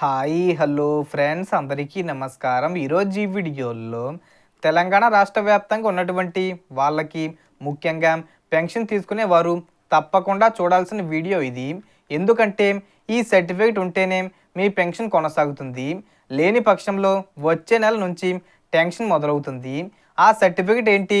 Hi hello friends అందరికీ నమస్కారం. ఈరోజు ఈ వీడియోలో తెలంగాణ రాష్ట్ర వ్యాప్తంగా ఉన్నటువంటి వాళ్ళకి ముఖ్యంగా పెన్షన్ తీసుకునే వారు తప్పకుండా చూడాల్సిన వీడియో ఇది. ఎందుకంటే ఈ సర్టిఫికేట్ ఉంటేనే మీ పెన్షన్ కొనసాగుతుంది. లేని పక్షంలో వచ్చే నెల నుంచి టెన్షన్ మొదలవుతుంది. ఆ సర్టిఫికేట్ ఏంటి?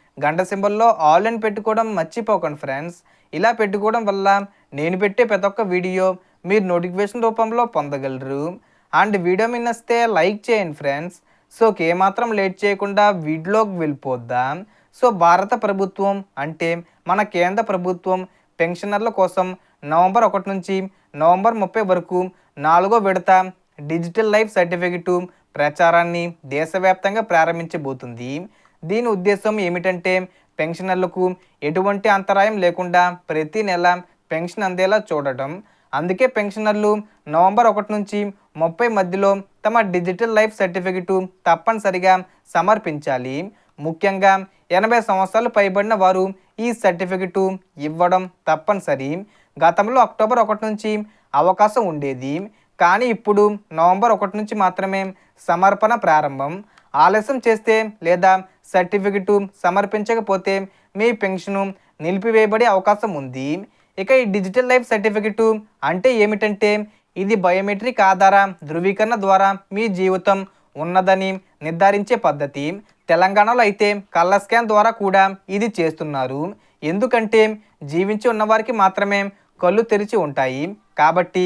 గంట సింబల్లో ఆల్ అని పెట్టుకోవడం మర్చిపోకండి ఫ్రెండ్స్. ఇలా పెట్టుకోవడం వల్ల నేను పెట్టే ప్రతి ఒక్క వీడియో మీరు నోటిఫికేషన్ రూపంలో పొందగలరు. అండ్ వీడియో మీ నచ్చితే లైక్ చేయండి ఫ్రెండ్స్. సో ఏమాత్రం లేట్ చేయకుండా వీడియోకి వెళ్ళిపోద్దాం. సో భారత ప్రభుత్వం అంటే మన కేంద్ర ప్రభుత్వం పెన్షనర్ల కోసం నవంబర్ ఒకటి నుంచి నవంబర్ ముప్పై వరకు నాలుగో విడత డిజిటల్ లైఫ్ సర్టిఫికెట్ ప్రచారాన్ని దేశవ్యాప్తంగా ప్రారంభించబోతుంది. దీని ఉద్దేశం ఏమిటంటే పెన్షనర్లకు ఎటువంటి అంతరాయం లేకుండా ప్రతి నెల పెన్షన్ అందేలా చూడటం. అందుకే పెన్షనర్లు నవంబర్ ఒకటి నుంచి ముప్పై మధ్యలో తమ డిజిటల్ లైఫ్ సర్టిఫికెట్ తప్పనిసరిగా సమర్పించాలి. ముఖ్యంగా ఎనభై సంవత్సరాలు పైబడిన వారు ఈ సర్టిఫికెట్ ఇవ్వడం తప్పనిసరి. గతంలో అక్టోబర్ ఒకటి నుంచి అవకాశం ఉండేది. కానీ ఇప్పుడు నవంబర్ ఒకటి నుంచి మాత్రమే సమర్పణ ప్రారంభం. ఆలస్యం చేస్తే లేదా సర్టిఫికెట్ సమర్పించకపోతే మీ పెన్షన్ నిలిపివేయబడే అవకాశం ఉంది. ఇక ఈ డిజిటల్ లైఫ్ సర్టిఫికెట్ అంటే ఏమిటంటే ఇది బయోమెట్రిక్ ఆధార ధృవీకరణ ద్వారా మీ జీవితం ఉన్నదని నిర్ధారించే పద్ధతి. తెలంగాణలో అయితే కళ్ళ స్కాన్ ద్వారా కూడా ఇది చేస్తున్నారు. ఎందుకంటే జీవించి ఉన్నవారికి మాత్రమే కళ్ళు తెరిచి ఉంటాయి. కాబట్టి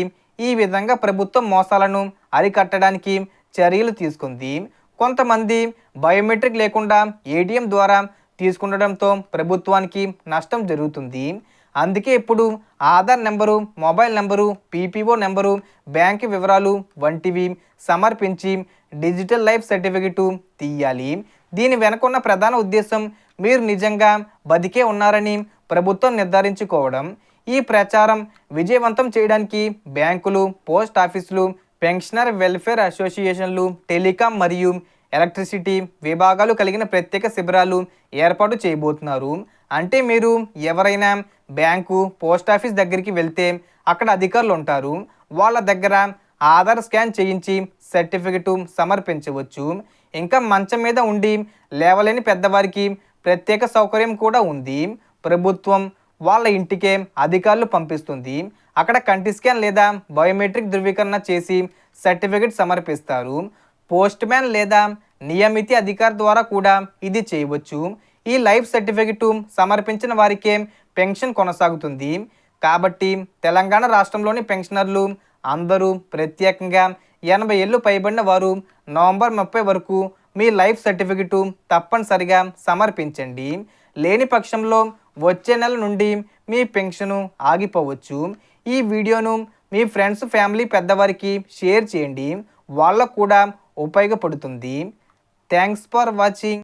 ఈ విధంగా ప్రభుత్వం మోసాలను అరికట్టడానికి చర్యలు తీసుకుంది. కొంతమంది బయోమెట్రిక్ లేకుండా ఏటీఎం ద్వారా తీసుకుండడంతో ప్రభుత్వానికి నష్టం జరుగుతుంది. అందుకే ఇప్పుడు Aadhaar number mobile number PPO number bank వివరాలు వంటివి సమర్పించి డిజిటల్ లైఫ్ సర్టిఫికెటు తీయాలి. దీని వెనకున్న ప్రధాన ఉద్దేశం మీరు నిజంగా బతికే ఉన్నారని ప్రభుత్వం నిర్ధారించుకోవడం. ఈ ప్రచారం విజయవంతం చేయడానికి బ్యాంకులు పోస్ట్ ఆఫీసులు పెన్షనర్ వెల్ఫేర్ అసోసియేషన్లు టెలికాం మరియు ఎలక్ట్రిసిటీ విభాగాలు కలిగిన ప్రత్యేక శిబిరాలు ఏర్పాటు చేయబోతున్నారు. అంటే మీరు ఎవరైనా బ్యాంకు పోస్ట్ ఆఫీస్ దగ్గరికి వెళ్తే అక్కడ అధికారులు ఉంటారు. వాళ్ళ దగ్గర ఆధార్ స్కాన్ చేయించి సర్టిఫికెట్ సమర్పించవచ్చు. ఇంకా మంచం మీద ఉండి లేవలేని పెద్దవారికి ప్రత్యేక సౌకర్యం కూడా ఉంది. ప్రభుత్వం వాళ్ళ ఇంటికే అధికారులు పంపిస్తుంది. అక్కడ కంటి స్కాన్ లేదా బయోమెట్రిక్ ధృవీకరణ చేసి సర్టిఫికెట్ సమర్పిస్తారు. పోస్ట్ మ్యాన్ లేదా నియమిత అధికారి ద్వారా కూడా ఇది చేయవచ్చు. ఈ లైఫ్ సర్టిఫికెట్ సమర్పించిన వారికే పెన్షన్ కొనసాగుతుంది. కాబట్టి తెలంగాణ రాష్ట్రంలోని పెన్షనర్లు అందరూ ప్రత్యేకంగా ఎనభై ఏళ్ళు పైబడిన వారు నవంబర్ ముప్పై వరకు మీ లైఫ్ సర్టిఫికెట్ తప్పనిసరిగా సమర్పించండి. లేని పక్షంలో వచ్చే నెల నుండి మీ పెన్షన్ ఆగిపోవచ్చు. ఈ వీడియోను మీ ఫ్రెండ్స్ ఫ్యామిలీ పెద్దవారికి షేర్ చేయండి. వాళ్ళకు కూడా ఉపయోగపడుతుంది. Thanks for watching.